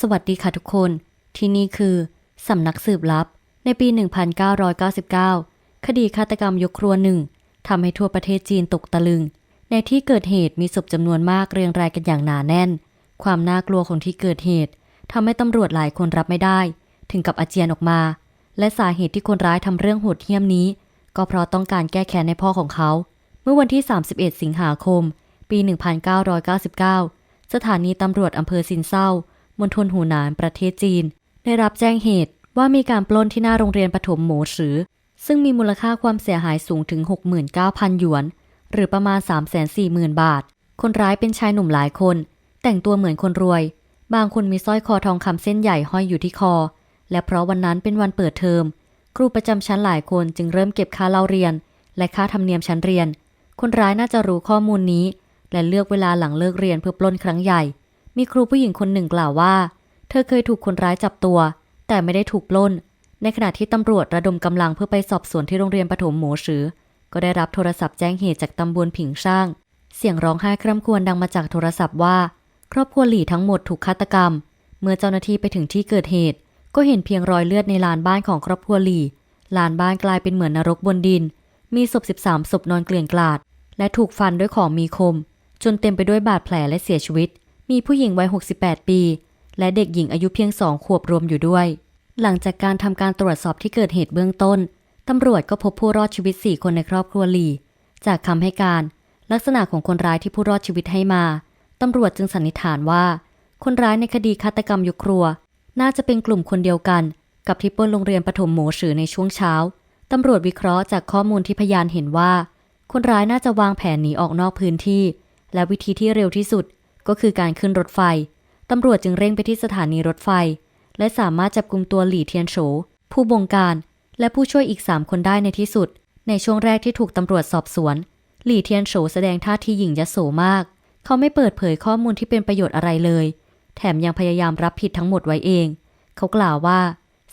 สวัสดีค่ะทุกคน ที่นี่คือ สำนักสืบลับ ในปี 1999 คดีฆาตกรรมยกครัวหนึ่งทำให้ทั่วประเทศจีนตกตะลึง ในที่เกิดเหตุมีศพจำนวนมากเรียงรายกันอย่างหนาแน่น ความน่ากลัวของที่เกิดเหตุทำให้ตำรวจหลายคนรับไม่ได้ ถึงกับอาเจียนออกมา และสาเหตุที่คนร้ายทำเรื่องโหดเหี้ยมนี้ ก็เพราะต้องการแก้แค้นในพ่อของเขา เมื่อวันที่ 31 สิงหาคม ปี 1999 สถานีตำรวจอำเภอซินเซา มณฑลหูหนานประเทศจีน ได้รับแจ้งเหตุว่ามีการปล้นที่หน้าโรงเรียนประถมหมูสือ ซึ่งมีมูลค่าความเสียหายสูงถึง 69,000 หยวน หรือประมาณ 340,000 บาท คนร้ายเป็นชายหนุ่มหลายคน แต่งตัวเหมือนคนรวย บางคนมีสร้อยคอทองคำเส้นใหญ่ห้อยอยู่ที่คอ และเพราะวันนั้นเป็นวันเปิดเทอม ครูประจำชั้นหลายคนจึงเริ่มเก็บค่าเล่าเรียน และค่าธรรมเนียมชั้นเรียน คนร้ายน่าจะรู้ข้อมูลนี้ และเลือกเวลาหลังเลิกเรียนเพื่อปล้นครั้งใหญ่ มีครูผู้หญิงคนหนึ่งกล่าวว่า เธอเคยถูกคนร้ายจับตัว แต่ไม่ได้ถูกปล้น ในขณะที่ตำรวจระดมกำลังเพื่อไปสอบสวนที่โรงเรียนประถมหมูสือ ก็ได้รับโทรศัพท์แจ้งเหตุจากตำบลผิงช่าง เสียงร้องไห้คร่ำครวญดังมาจากโทรศัพท์ว่า ครอบครัวหลี่ทั้งหมดถูกฆาตกรรม เมื่อเจ้าหน้าที่ไปถึงที่เกิดเหตุ ก็เห็นเพียงรอยเลือดในลานบ้านของครอบครัวหลี่ลานบ้านกลายเป็นเหมือนนรกบนดิน มีศพ 13 ศพนอนเกลื่อนกลาด และถูกฟันด้วยของมีคม จนเต็มไปด้วยบาดแผลและเสียชีวิต มีผู้หญิงวัย 68 ปี และเด็กหญิงอายุเพียงสองขวบรวมอยู่ด้วย หลังจากการทำการตรวจสอบที่เกิดเหตุเบื้องต้น ตำรวจก็พบผู้รอดชีวิต 4 คนในครอบครัวหลี จากคำให้การ ลักษณะของคนร้ายที่ผู้รอดชีวิตให้มา ตำรวจจึงสันนิษฐานว่า คนร้ายในคดีฆาตกรรมยกครัว น่าจะเป็นกลุ่มคนเดียวกัน กับที่ปล้นโรงเรียนประถมหมูสือในช่วงเช้า ตำรวจวิเคราะห์จากข้อมูลที่พยานเห็นว่า คนร้ายน่าจะวางแผนหนีออกนอกพื้นที่ และวิธีที่เร็วที่สุด ก็คือการขึ้นรถไฟ ตำรวจจึงเร่งไปที่สถานีรถไฟ และสามารถจับกลุ่มตัวหลี่เทียนโฉผู้บงการ และผู้ช่วยอีก3คนได้ในที่สุด ในช่วงแรกที่ถูกตำรวจสอบสวน หลี่เทียนโฉแสดงท่าทีหยิ่งยโสมาก เขาไม่เปิดเผยข้อมูลที่เป็นประโยชน์อะไรเลย แถมยังพยายามรับผิดทั้งหมดไว้เอง เขากล่าวว่า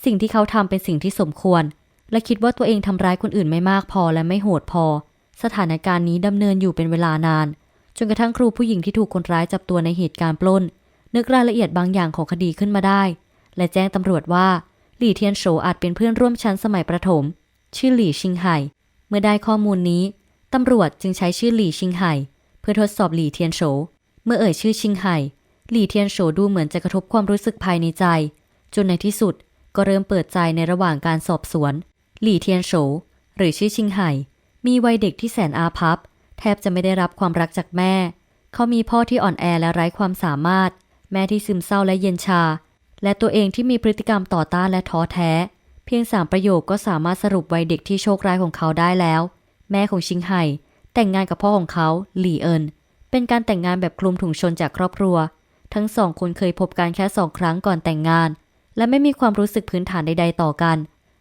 สิ่งที่เขาทำเป็นสิ่งที่สมควร และคิดว่าตัวเองทำร้ายคนอื่นไม่มากพอและไม่โหดพอ สถานการณ์นี้ดำเนินอยู่เป็นเวลานาน จนกระทั่งครูผู้หญิงที่ถูกคนร้ายจับตัวในเหตุการณ์ปล้น นึกรายละเอียดบางอย่างของคดีขึ้นมาได้ และแจ้งตำรวจว่าหลี่เทียนโฉอาจเป็นเพื่อนร่วมชั้นสมัยประถม ชื่อหลี่ชิงไห่ เมื่อได้ข้อมูลนี้ตำรวจจึงใช้ชื่อหลี่ชิงไห่ เพื่อทดสอบหลี่เทียนโฉเมื่อเอ่ยชื่อชิงไห่หลี่เทียนโฉดูเหมือนจะกระทบความรู้สึกภายในใจ จนในที่สุดก็เริ่มเปิดใจในระหว่างการสอบสวน หลี่เทียนโฉหรือชื่อชิงไห่ มีวัยเด็กที่แสนอาภัพ ทบจะไม่ได้รับความรักจากแม่ เขามีพ่อที่อ่อนแอและไร้ความสามารถ แม่ที่ซึมเศร้าและเย็นชา และตัวเองที่มีพฤติกรรมต่อต้านและท้อแท้ เพียงสามประโยคก็สามารถสรุปวัยเด็กที่โชคร้ายของเขาได้แล้ว แม่ของชิงไห่ แต่งงานกับพ่อของเขาหลี่เอิน เป็นการแต่งงานแบบคลุมถุงชนจากครอบครัว ทั้งสองคนเคยพบกันแค่สองครั้งก่อนแต่งงาน และไม่มีความรู้สึกพื้นฐานใด ๆ ต่อกัน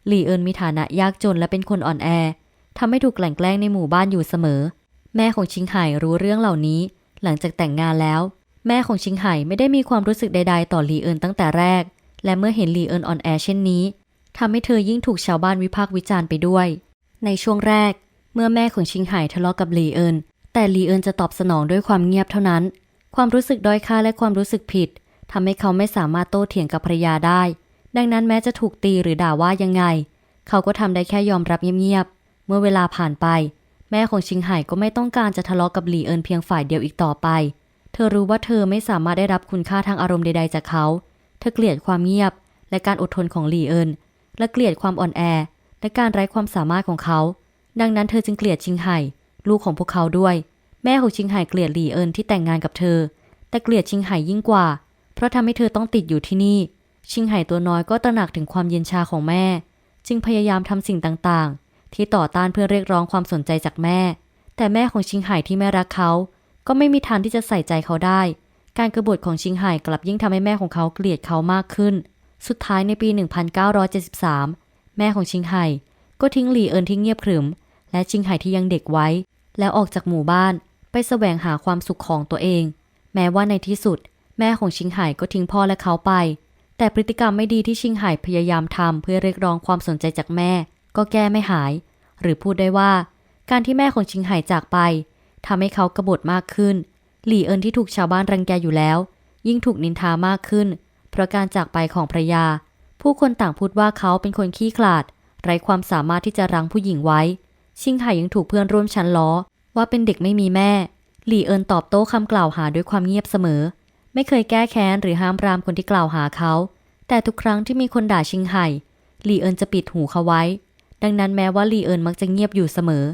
หลี่เอินมีฐานะยากจนและเป็นคนอ่อนแอทำให้ถูกแกล้งในหมู่บ้านอยู่เสมอ แม่ของชิงไห่รู้เรื่องเหล่านี้ หลังจากแต่งงานแล้ว แม่ของชิงไห่ไม่ได้มีความรู้สึกใด ๆ ต่อหลีเอินตั้งแต่แรก และเมื่อเห็นหลีเอินอ่อนแอเช่นนี้ทำให้เธอยิ่งถูกชาวบ้านวิพากษ์วิจารณ์ไปด้วย ในช่วงแรก เมื่อแม่ของชิงไห่ทะเลาะกับหลีเอินแต่หลีเอินจะตอบสนองด้วยความเงียบเท่านั้น ความรู้สึกด้อยค่าและความรู้สึกผิดทำให้เขาไม่สามารถโต้เถียงกับภรรยาได้ ดังนั้นแม้จะถูกตีหรือด่าว่ายังไง เขาก็ทำได้แค่ยอมรับเงียบๆ เมื่อเวลาผ่านไป แม่ของชิงไห่ก็ไม่ต้องการจะทะเลาะกับหลี่เอินเพียงฝ่ายเดียวอีกต่อไป เธอรู้ว่าเธอไม่สามารถได้รับคุณค่าทางอารมณ์ใดๆจากเขา เธอเกลียดความเงียบ และการอดทนของหลี่เอิน และเกลียดความอ่อนแอ และการไร้ความสามารถของเขา ดังนั้นเธอจึงเกลียดชิงไห่ลูกของพวกเขาด้วย แม่ของชิงไห่เกลียดหลี่เอินที่แต่งงานกับเธอ แต่เกลียดชิงไห่ยิ่งกว่า เพราะทำให้เธอต้องติดอยู่ที่นี่ ชิงไห่ตัวน้อยก็ตระหนักถึงความเย็นชาของแม่ จึงพยายามทำสิ่งต่างๆ ที่ต่อต้านเพื่อเรียกร้องความสนใจจากแม่ แต่แม่ของชิงไห่ที่ไม่รักเขา ก็ไม่มีทางที่จะใส่ใจเขาได้ การกรบฏของชิงไห่กลับยิ่งทำให้แม่ของเขาเกลียดเขามากขึ้น สุดท้ายในปี 1973 แม่ของชิงไห่ก็ทิ้งหลี่เอินที่เงียบขรึม และชิงไห่ที่ยังเด็กไว้ แล้วออกจากหมู่บ้านไปแสวงหาความสุขของตัวเอง แม้ว่าในที่สุด แม่ของชิงไห่ก็ทิ้งพ่อและเขาไป แต่พฤติกรรมไม่ดีที่ชิงไห่พยายามทำเพื่อเรียกร้องความสนใจจากแม่ ก็แก้ไม่หาย หรือพูดได้ว่า การที่แม่ของชิงไห่จากไปทำให้เขากระบฏมากขึ้น หลี่เอินที่ถูกชาวบ้านรังแกอยู่แล้ว ยิ่งถูกนินทามากขึ้น เพราะการจากไปของภรรยา ผู้คนต่างพูดว่าเขาเป็นคนขี้ขลาด ไร้ความสามารถที่จะรั้งผู้หญิงไว้ ชิงไห่ยังถูกเพื่อนร่วมชั้นล้อ ว่าเป็นเด็กไม่มีแม่ หลี่เอินตอบโต้คำกล่าวหาด้วยความเงียบเสมอ ไม่เคยแก้แค้นหรือห้ามปรามคนที่กล่าวหาเขา แต่ทุกครั้งที่มีคนด่าชิงไห่หลี่เอินจะปิดหูเขาไว้ ดังนั้นแม้ว่าหลี่เอินมักจะเงียบอยู่เสมอ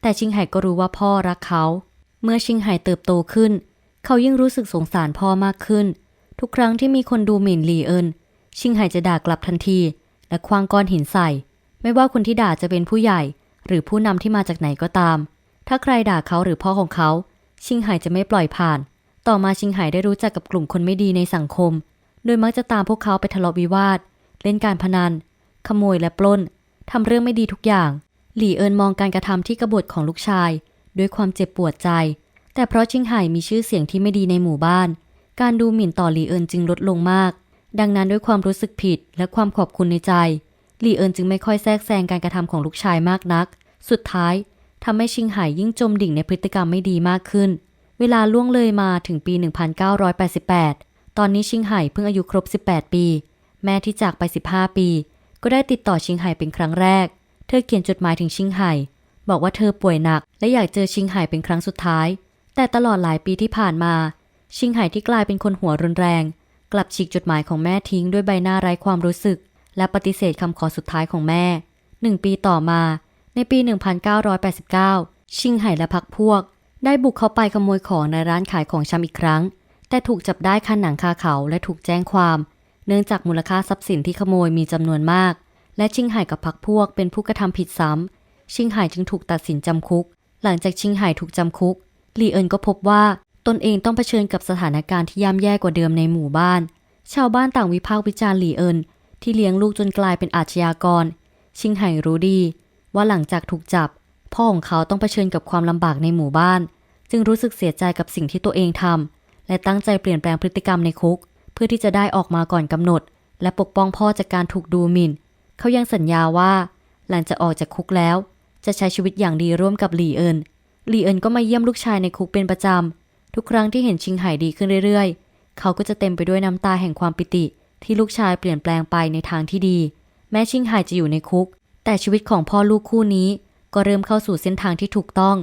แต่ชิงไห่ก็รู้ว่าพ่อรักเขา เมื่อชิงไห่เติบโตขึ้น เขายิ่งรู้สึกสงสารพ่อมากขึ้น ทุกครั้งที่มีคนดูหมิ่นหลี่เอินชิงไห่จะด่ากลับทันที และควางก้อนหินใส่ ไม่ว่าคนที่ด่าจะเป็นผู้ใหญ่ หรือผู้นำที่มาจากไหนก็ตาม ถ้าใครด่าเขาหรือพ่อของเขา ชิงไห่จะไม่ปล่อยผ่าน ต่อมาชิงไห่ได้รู้จักกับกลุ่มคนไม่ดีในสังคม โดยมักจะตามพวกเขาไปทะเลาะวิวาท เล่นการพนัน ขโมยและปล้น ทำเรื่องไม่ดีทุกอย่าง หลี่เอินมองการกระทำที่กบฏของลูกชาย ด้วยความเจ็บปวดใจ แต่เพราะชิงไห่มีชื่อเสียงที่ไม่ดีในหมู่บ้าน การดูหมิ่นต่อหลี่เอินจึงลดลงมาก ดังนั้นด้วยความรู้สึกผิดและความขอบคุณในใจ หลี่เอินจึงไม่ค่อยแทรกแซงการกระทำของลูกชายมากนัก สุดท้ายทำให้ชิงไห่ยิ่งจมดิ่งในพฤติกรรมไม่ดีมากขึ้น เวลาล่วงเลยมาถึงปี 1988 ตอนนี้ชิงไห่เพิ่งอายุครบ 18 ปี แม่ที่จากไป 15 ปี ก็ได้ติดต่อชิงไห่เป็นครั้งแรก เธอเขียนจดหมายถึงชิงไห่ บอกว่าเธอป่วยหนัก และอยากเจอชิงไห่เป็นครั้งสุดท้าย แต่ตลอดหลายปีที่ผ่านมา ชิงไห่ที่กลายเป็นคนหัวรุนแรง กลับฉีกจดหมายของแม่ทิ้งด้วยใบหน้าไร้ความรู้สึก และปฏิเสธคำขอสุดท้ายของแม่หนึ่งปีต่อมา ในปี 1989 ชิงไห่และพักพวก ได้บุกเข้าไปขโมยของในร้านขายของชำอีกครั้ง แต่ถูกจับได้คันหนังคาเขาและถูกแจ้งความ เนื่องจากมูลค่าทรัพย์สินที่ขโมยมีจำนวนมาก และชิงไห่กับพักพวกเป็นผู้กระทำผิดซ้ำ ชิงไห่จึงถูกตัดสินจำคุก หลังจากชิงไห่ถูกจำคุกหลี่เอินก็พบว่าตนเองต้องเผชิญกับสถานการณ์ที่ย่ำแย่กว่าเดิมในหมู่บ้าน ชาวบ้านต่างวิพากษ์วิจารณ์หลี่เอินที่เลี้ยงลูกจนกลายเป็นอาชญากร ชิงไห่รู้ดี ว่าหลังจากถูกจับ พ่อของเขาต้องเผชิญกับความลำบากในหมู่บ้าน จึงรู้สึกเสียใจกับสิ่งที่ตัวเองทำและตั้งใจเปลี่ยนแปลงพฤติกรรมในคุก พื่อที่จะได้ออกมาก่อนกำหนด และปกป้องพ่อจากการถูกดูหมิ่น เขายังสัญญาว่า หลังจากออกจากคุกแล้ว จะใช้ชีวิตอย่างดีร่วมกับหลี่เอินหลี่เอินก็มาเยี่ยมลูกชายในคุกเป็นประจำ ทุกครั้งที่เห็นชิงไห่ดีขึ้นเรื่อยๆ เขาก็จะเต็มไปด้วยน้ำตาแห่งความปิติ ที่ลูกชายเปลี่ยนแปลงไปในทางที่ดี แม้ชิงไห่จะอยู่ในคุก แต่ชีวิตของพ่อลูกคู่นี้ ก็เริ่มเข้าสู่เส้นทางที่ถูกต้อง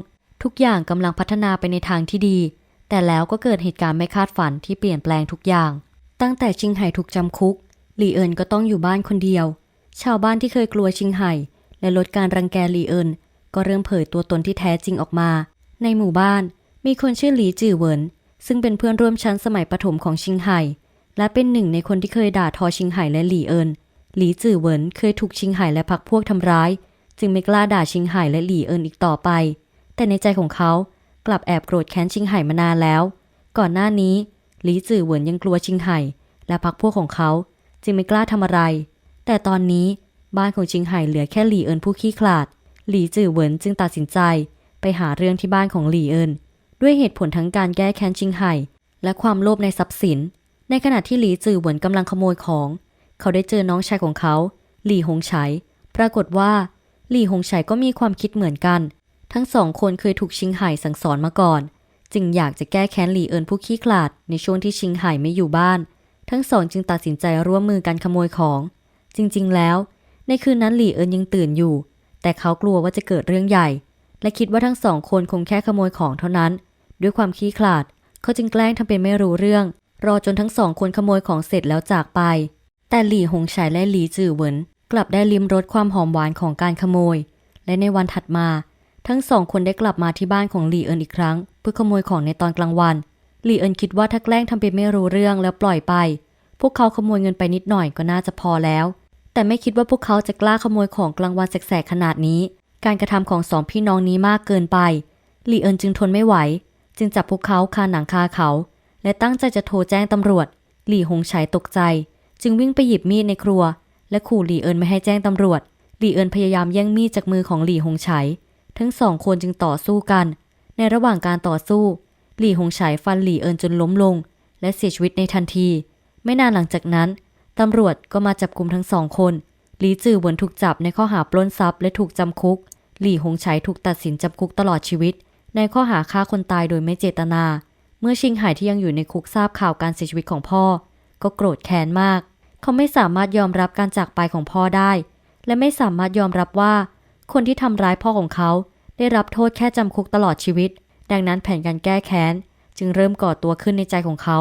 ทุกอย่างกำลังพัฒนาไปในทางที่ดี แต่แล้วก็เกิดเหตุการณ์ไม่คาดฝันที่เปลี่ยนแปลงทุกอย่าง ตั้งแต่ชิงไห่ถูกจำคุก หลี่เอินก็ต้องอยู่บ้านคนเดียว ชาวบ้านที่เคยกลัวชิงไห่ และลดการรังแกหลี่เอินก็เริ่มเผยตัวตนที่แท้จริงออกมา ในหมู่บ้านมีคนชื่อหลีจื่อเหวินซึ่งเป็นเพื่อนร่วมชั้นสมัยประถมของชิงไห่ และเป็นหนึ่งในคนที่เคยด่าทอชิงไห่และหลี่เอินหลีจื่อเหวินเคยถูกชิงไห่และพักพวกทำร้าย จึงไม่กล้าด่าชิงไห่และหลี่เอินอีกต่อไป แต่ในใจของเขากลับแอบโกรธแค้นชิงไห่มานานแล้ว ก่อนหน้านี้ หลีจื่อเหวินยังกลัวชิงไห่ และพักพวกของเขา จึงไม่กล้าทำอะไร แต่ตอนนี้บ้านของชิงไห่เหลือแค่หลี่เอินผู้ขี้ขลาด หลีจื่อเหวินจึงตัดสินใจไปหาเรื่องที่บ้านของหลี่เอินด้วยเหตุผลทั้งการแก้แค้นชิงไห่ และความโลภในทรัพย์สิน ในขณะที่หลีจื่อเหวินกำลังขโมยของ เขาได้เจอน้องชายของเขา หลี่หงไฉปรากฏว่า หลี่หงไฉก็มีความคิดเหมือนกัน ทั้งสองคนเคยถูกชิงไห่สั่งสอนมาก่อน จึงอยากจะแก้แค้นหลี่เอินผู้ขี้ขลาดในช่วงที่ชิงไห่ไม่อยู่บ้าน ทั้งสองจึงตัดสินใจร่วมมือกันขโมยของ จริง ๆ แล้ว ในคืนนั้นหลี่เอินยังตื่นอยู่ แต่เขากลัวว่าจะเกิดเรื่องใหญ่ และคิดว่าทั้งสองคนคงแค่ขโมยของเท่านั้น ด้วยความขี้ขลาด เขาจึงแกล้งทำเป็นไม่รู้เรื่อง รอจนทั้งสองคนขโมยของเสร็จแล้วจากไป แต่หลี่หงไฉและหลี่จื่อเหวินกลับได้ลิ้มรสความหอมหวานของการขโมย และในวันถัดมา ทั้งสองคนได้กลับมาที่บ้านของหลี่เอินอีกครั้ง เพื่อขโมยของในตอนกลางวันหลี่เอินคิดว่าถ้าแกล้งทำเป็นไม่รู้เรื่องแล้วปล่อยไป พวกเขาขโมยเงินไปนิดหน่อยก็น่าจะพอแล้ว แต่ไม่คิดว่าพวกเขาจะกล้าขโมยของกลางวันแสกๆขนาดนี้ การกระทำของสองพี่น้องนี้มากเกินไปหลี่เอินจึงทนไม่ไหว จึงจับพวกเขาคาหนังคาเขา และตั้งใจจะโทรแจ้งตำรวจหลี่หงไฉตกใจ จึงวิ่งไปหยิบมีดในครัว และขู่หลี่เอินไม่ให้แจ้งตำรวจหลี่เอินพยายามแย่งมีดจากมือของหลี่หงไฉ ทั้งสองคนจึงต่อสู้กัน ในระหว่างการต่อสู้ หลี่หงไฉฟันหลี่เอินจนล้มลง และเสียชีวิตในทันที ไม่นานหลังจากนั้น ตำรวจก็มาจับกลุ่มทั้งสองคน หลี่จื่อเหวินถูกจับในข้อหาปล้นทรัพย์และถูกจำคุก หลี่หงไฉถูกตัดสินจำคุกตลอดชีวิต ในข้อหาฆ่าคนตายโดยไม่เจตนา เมื่อชิงไห่ที่ยังอยู่ในคุกทราบข่าวการเสียชีวิตของพ่อ ก็โกรธแค้นมาก เขาไม่สามารถยอมรับการจากไปของพ่อได้ และไม่สามารถยอมรับว่า คนที่ทำร้ายพ่อของเขา ได้รับโทษแค่จำคุกตลอดชีวิต ดังนั้นแผนการแก้แค้น จึงเริ่มก่อตัวขึ้นในใจของเขา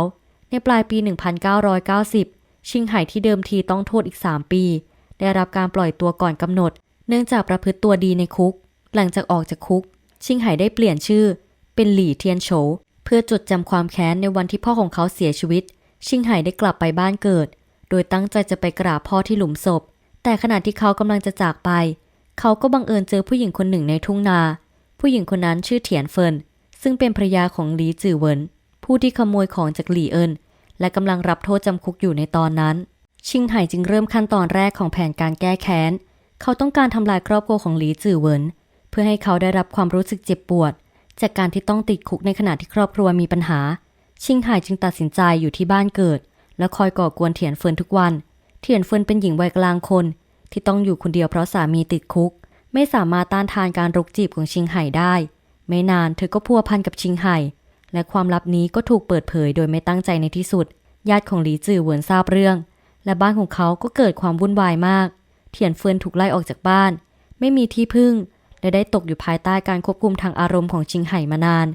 ในปลายปี 1990 ชิงไห่ที่เดิมทีต้องโทษอีก 3 ปี ได้รับการปล่อยตัวก่อนกำหนด เนื่องจากประพฤติตัวดีในคุก หลังจากออกจากคุก ชิงไห่ได้เปลี่ยนชื่อ เป็นหลี่เทียนโฉเพื่อจดจำความแค้นในวันที่พ่อของเขาเสียชีวิต ชิงไห่ได้กลับไปบ้านเกิด โดยตั้งใจจะไปกราบพ่อที่หลุมศพ แต่ขณะที่เขากำลังจะจากไป เขาก็บังเอิญเจอผู้หญิงคนหนึ่งในทุ่งนา ผู้หญิงคนนั้นชื่อเถียนเฟิน ซึ่งเป็นภรรยาของหลีจือเวิน ผู้ที่ขโมยของจากหลีเอินและกำลังรับโทษจำคุกอยู่ในตอนนั้น ชิงไห่จึงเริ่มขั้นตอนแรกของแผนการแก้แค้น เขาต้องการทำลายครอบครัวของหลีจือเวิน เพื่อให้เขาได้รับความรู้สึกเจ็บปวด จากการที่ต้องติดคุกในขณะที่ครอบครัวมีปัญหา ชิงไห่จึงตัดสินใจอยู่ที่บ้านเกิด และคอยก่อกวนเถียนเฟินทุกวัน เถียนเฟินเป็นหญิงวัยกลางคน ที่ต้องอยู่คนเดียวเพราะสามีติดคุก ไม่สามารถต้านทานการรุกจีบของชิงไห่ได้ ไม่นานเธอก็พัวพันกับชิงไห่ และความลับนี้ก็ถูกเปิดเผยโดยไม่ตั้งใจในที่สุด ญาติของหลีจือเหวินทราบเรื่อง และบ้านของเขาก็เกิดความวุ่นวายมาก เถียนเฟินถูกไล่ออกจากบ้าน ไม่มีที่พึ่ง และได้ตกอยู่ภายใต้การควบคุมทางอารมณ์ของชิงไห่มานาน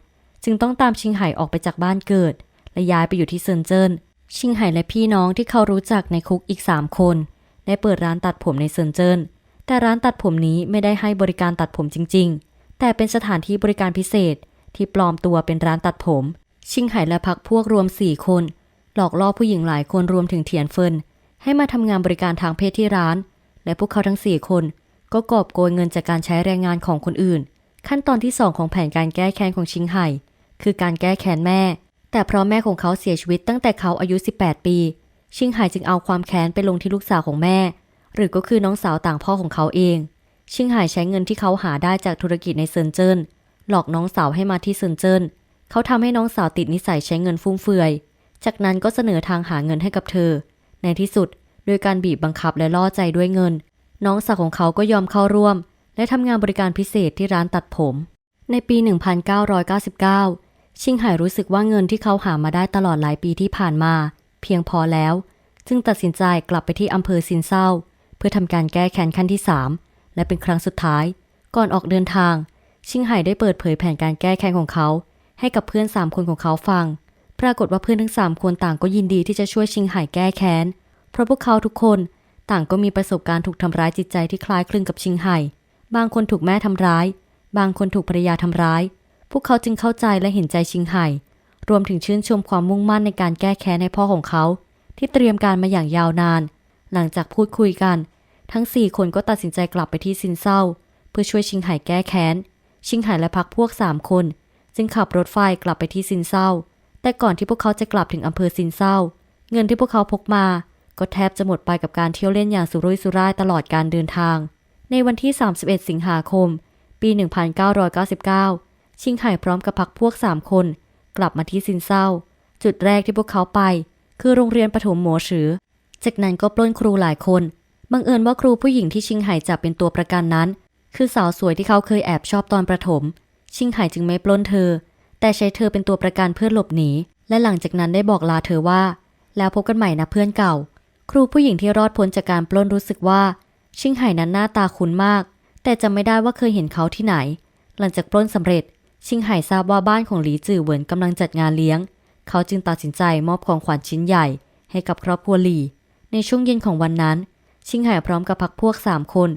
จึงต้องตามชิงไห่ออกไปจากบ้านเกิด และย้ายไปอยู่ที่เซินเจิ้นชิงไห่และพี่น้องที่เขารู้จักในคุกอีก3คน ได้เปิดร้านตัดผมในเซินเจิ้น แต่ร้านตัดผมนี้ไม่ได้ให้บริการตัดผมจริง ๆ แต่เป็นสถานที่บริการพิเศษที่ปลอมตัวเป็นร้านตัดผม ชิงไห่และพักพวกรวม4คน หลอกล่อผู้หญิงหลายคนรวมถึงเถียนเฟิน ให้มาทำงานบริการทางเพศที่ร้าน และพวกเขาทั้ง4คนก็กอบโกยเงินจากการใช้แรงงานของคนอื่น ขั้นตอนที่2ของแผนการแก้แค้นของชิงไห่คือการแก้แค้นแม่ แต่เพราะแม่ของเขาเสียชีวิตตั้งแต่เขาอายุ 18 ปี ชิงไห่จึงเอาความแค้นไปลงที่ลูกสาวของแม่ หรือก็คือน้องสาวต่างพ่อของเขาเอง ชิงไห่ใช้เงินที่เขาหาได้จากธุรกิจในเซินเจิ้นหลอกน้องสาวให้มาที่เซินเจิ้นเขาทำให้น้องสาวติดนิสัยใช้เงินฟุ่มเฟือย จากนั้นก็เสนอทางหาเงินให้กับเธอ ในที่สุดโดยการบีบบังคับและล่อใจด้วยเงิน น้องสาวของเขาก็ยอมเข้าร่วม และทำงานบริการพิเศษที่ร้านตัดผม ในปี 1999 ชิงไห่รู้สึกว่าเงินที่เขาหามาได้ตลอดหลายปีที่ผ่านมา เพียงพอแล้ว จึงตัดสินใจกลับไปที่อำเภอซินเซาเพื่อทำการแก้แค้นขั้นที่ 3 และเป็นครั้งสุดท้าย ก่อนออกเดินทาง ชิงไห่ได้เปิดเผยแผนการแก้แค้นของเขา ให้กับเพื่อน 3 คนของเขาฟัง ปรากฏว่าเพื่อนทั้ง 3 คนต่างก็ยินดีที่จะช่วยชิงไห่แก้แค้น เพราะพวกเขาทุกคนต่างก็มีประสบการณ์ถูกทำร้ายจิตใจที่คล้ายคลึงกับชิงไห่บางคนถูกแม่ทำร้าย บางคนถูกภรรยาทำร้าย พวกเขาจึงเข้าใจและเห็นใจชิงไห่ รวมถึงชื่นชมความมุ่งมั่นในการแก้แค้นให้พ่อของเขา ที่เตรียมการมาอย่างยาวนาน หลังจากพูดคุยกัน ทั้ง 4 คนก็ตัดสินใจกลับไปที่ซินเซาเพื่อช่วยชิงไห่แก้แค้น ชิงไห่และพักพวก 3 คน จึงขับรถไฟกลับไปที่ซินเซาแต่ก่อนที่พวกเขาจะกลับถึงอำเภอซินเซาเงินที่พวกเขาพกมา ก็แทบจะหมดไปกับการเที่ยวเล่นอย่างสุรุ่ยสุร่ายตลอดการเดินทาง ในวันที่ 31 สิงหาคม ปี 1999 ชิงไห่พร้อมกับพักพวก 3 คน กลับมาที่ซินเซาจุดแรกที่พวกเขาไป คือโรงเรียนประถมหมอฉือ จากนั้นก็ปล้นครูหลายคน บังเอิญว่าครูผู้หญิงที่ชิงไห่จับเป็นตัวประกันนั้น คือสาวสวยที่เขาเคยแอบชอบตอนประถม ชิงไห่จึงไม่ปล้นเธอ แต่ใช้เธอเป็นตัวประกันเพื่อหลบหนี และหลังจากนั้นได้บอกลาเธอว่า แล้วพบกันใหม่นะเพื่อนเก่า ครูผู้หญิงที่รอดพ้นจากการปล้นรู้สึกว่า ชิงไห่นั้นหน้าตาคุ้นมาก แต่จำไม่ได้ว่าเคยเห็นเขาที่ไหน หลังจากปล้นสำเร็จ ชิงไห่ทราบว่าบ้านของหลีจือเหวินกำลังจัดงานเลี้ยง เขาจึงตัดสินใจมอบของขวัญชิ้นใหญ่ให้กับครอบครัวหลี ในช่วงเย็นของวันนั้น ชิงไห่พร้อมกับพักพวก3คน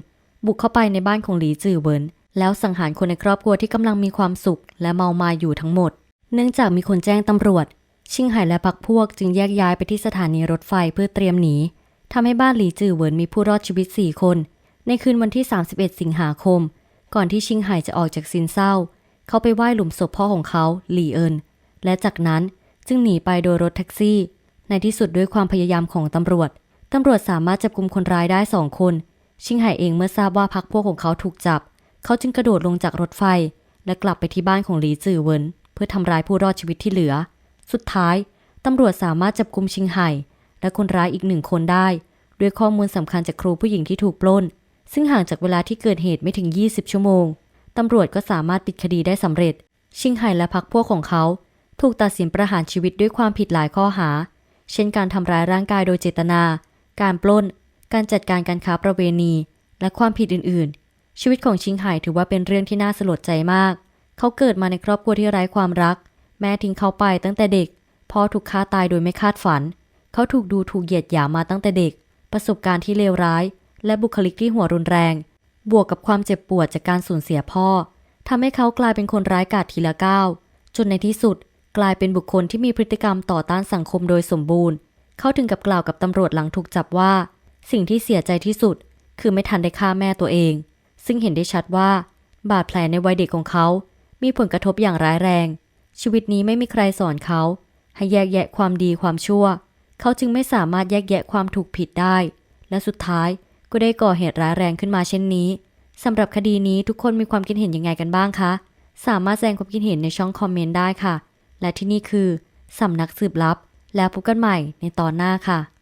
บุกเข้าไปในบ้านของหลีจือเหวินแล้วสังหารคนในครอบครัวที่กำลังมีความสุขและเมามายอยู่ทั้งหมด เนื่องจากมีคนแจ้งตำรวจ ชิงไห่และพักพวกจึงแยกย้ายไปที่สถานีรถไฟเพื่อเตรียมหนีทำให้บ้านหลีจือเหวินมีผู้รอดชีวิต 4 คน ในคืนวันที่ 31 สิงหาคม ก่อนที่ชิงไห่จะออกจากซินเศร้า เขาไปไหว้หลุมศพพ่อของเขาหลี่เอินและจากนั้นจึงหนีไปโดยรถแท็กซี่ ในที่สุดด้วยความพยายามของตำรวจ ตำรวจสามารถจับกลุ่มคนร้ายได้สองคน ชิงไห่เองเมื่อทราบว่าพักพวกของเขาถูกจับ เขาจึงกระโดดลงจากรถไฟ และกลับไปที่บ้านของหลีจือเวินเพื่อทำร้ายผู้รอดชีวิตที่เหลือ สุดท้ายตำรวจสามารถจับกุมชิงไห่ และคนร้ายอีกหนึ่งคนได้ ด้วยข้อมูลสำคัญจากครูผู้หญิงที่ถูกปล้น ซึ่งห่างจากเวลาที่เกิดเหตุไม่ถึง 20 ชั่วโมง ตำรวจก็สามารถปิดคดีได้สำเร็จ ชิงไห่และพักพวกของเขา ถูกตัดสินประหารชีวิตด้วยความผิดหลายข้อหา เช่นการทำร้ายร่างกายโดยเจตนา การปล้น การจัดการการค้าประเวณี และความผิดอื่น ๆ ชีวิตของชิงไห่ถือว่าเป็นเรื่องที่น่าสลดใจมาก เขาเกิดมาในครอบครัวที่ไร้ความรัก แม่ทิ้งเขาไปตั้งแต่เด็ก พ่อถูกฆ่าตายโดยไม่คาดฝัน เขาถูกดูถูกเหยียดหยามมาตั้งแต่เด็ก ประสบการณ์ที่เลวร้าย และบุคลิกที่หัวรุนแรง บวกกับความเจ็บปวดจากการสูญเสียพ่อทำให้เขากลายเป็นคนร้ายกาจทีละก้าวจนในที่สุดกลายเป็นบุคคลที่มีพฤติกรรมต่อต้านสังคมโดยสมบูรณ์ เขาถึงกับกล่าวกับตำรวจหลังถูกจับว่า สิ่งที่เสียใจที่สุด คือไม่ทันได้ฆ่าแม่ตัวเอง ซึ่งเห็นได้ชัดว่า บาดแผลในวัยเด็กของเขา มีผลกระทบอย่างร้ายแรง ชีวิตนี้ไม่มีใครสอนเขา ให้แยกแยะความดีความชั่ว เขาจึงไม่สามารถแยกแยะความถูกผิดได้ และสุดท้าย ก็ได้ก่อเหตุร้ายแรงขึ้นมาเช่นนี้สำหรับคดีนี้ทุกคนมีความคิดเห็นยังไงกันบ้างคะ สามารถแสดงความคิดเห็นในช่องคอมเมนต์ได้ค่ะ และที่นี่คือสำนักสืบลับ แล้วพบกันใหม่ในตอนหน้าค่ะ